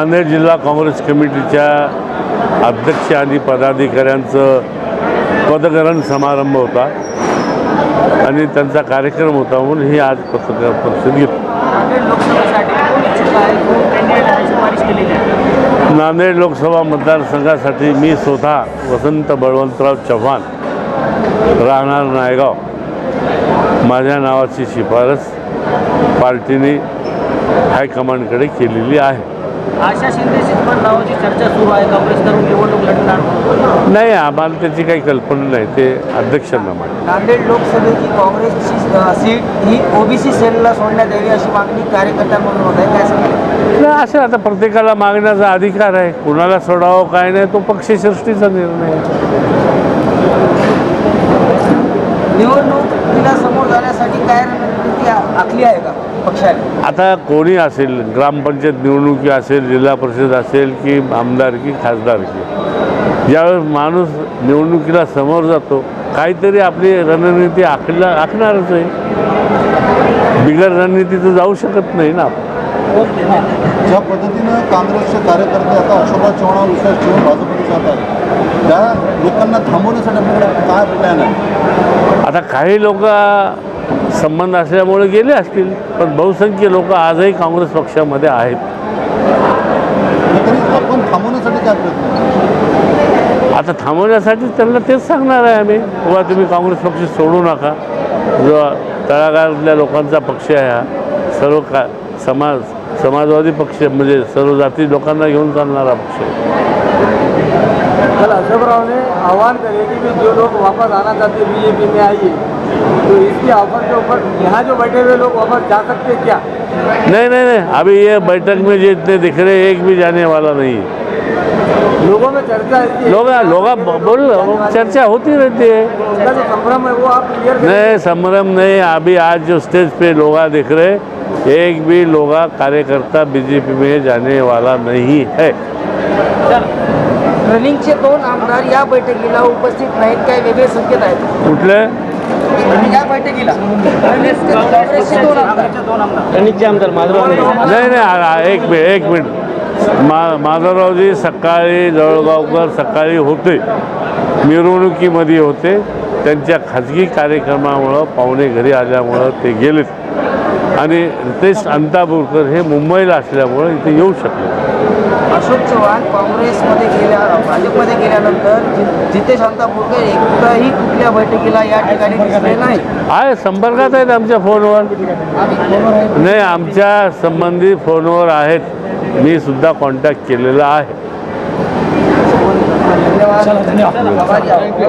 नांदेड जिल्हा काँग्रेस कमिटीच्या अध्यक्ष आणि पदाधिकाऱ्यांचं पदग्रहण समारंभ होता आणि त्यांचा कार्यक्रम होता म्हणून ही आज पत्रकार परिषद घेतली. नांदेड आहे? नांदेड लोकसभा मतदारसंघासाठी मी स्वतः वसंत बळवंतराव चव्हाण राहणार नायगाव. माझ्या नावाची शिफारस पार्टीने हायकमांडकडे केलेली आहे. आशा शिंदेची पण नावाची चर्चा सुरू आहे. काँग्रेसकडून निवडणूक लढणार. नाही आम्हाला त्याची काही कल्पना नाही. ते अध्यक्षांना माहिती नांदेड लोकसभेची काँग्रेसची सीट ही ओबीसी सेलला सोडण्यात यावी अशी मागणी कार्यकर्त्यांमधून होत आहे. काय असं आता प्रत्येकाला मागण्याचा अधिकार आहे. कुणाला सोडावं काय नाही तो पक्षसृष्टीचा निर्णय आहे. निवडणुकीला समोर जाण्यासाठी काय रणनीती आखली आहे का? पक्षाने आता कोणी असेल ग्रामपंचायत निवडणुकी असेल जिल्हा परिषद असेल की आमदारकी खासदारकी ज्यावेळेस माणूस निवडणुकीला समोर जातो काहीतरी आपली रणनीती आखला आखणारच आहे. बिगर रणनीती तर जाऊ शकत नाही ना. ज्या पद्धतीनं काँग्रेसचे कार्यकर्ते आता अशोकराव चव्हाणावर विश्वास ठेवून भाजपमध्ये जात आहेत त्या लोकांना थांबवण्यासाठी आपल्याकडे काय प्लॅन आहे? आता काही लोक संबंध असल्यामुळे गेले असतील पण बहुसंख्य लोक आजही काँग्रेस पक्षामध्ये आहेत? आता थांबवण्यासाठी त्यांना तेच सांगणार आहे आम्ही बाबा तुम्ही काँग्रेस पक्ष सोडू नका. जो तळागाळातल्या लोकांचा पक्ष आहे हा सर्व का समाज समाजवादी पक्ष म्हणजे सर्व जाती लोकांना घेऊन चालणारा पक्ष आहे. कल अशोकराव ने आह्वान करे कि जो लोग वापस आना चाहते बीजेपी में आइए तो इसकी ऑफ़र के ऊपर यहाँ जो बैठे हुए लोग वापस जा सकते हैं क्या? नहीं नहीं नहीं अभी ये बैठक में जो इतने दिख रहे एक भी जाने वाला नहीं है। लोगों में चर्चा है लोग लोग बोल चर्चा होती रहती है। जो संभ्रम है वो आप क्लियर नहीं संभ्रम नहीं अभी आज जो स्टेज पे लोग दिख रहे एक भी लोग कार्यकर्ता बीजेपी में जाने वाला नहीं है। रनिंगचे दोन आमदार या बैठकीला उपस्थित नाहीत काय वेगळे संकेत आहेत कुठले नाही नाही एक मिनिट एक मिनिट. मा माधवरावजी सकाळी जवळगावकर सकाळी होते. मिरवणुकीमध्ये होते. त्यांच्या खाजगी कार्यक्रमामुळं पाहुणे घरी आल्यामुळं ते गेलेत. आणि रितेश अंतापूरकर हे मुंबईला असल्यामुळं इथे येऊ शकले अशोक चव्हाण काँग्रेसमध्ये गेल्या भाजपमध्ये गेल्यानंतर जि- जितेश अंतापूरकर एकदाही कुठल्या बैठकीला या ठिकाणी दिसले नाही. आहे संपर्कात आहेत आमच्या फोनवर. नाही आमच्या संबंधी फोनवर आहेत. मी सुद्धा कॉन्टॅक्ट केलेला आहे. धन्यवाद.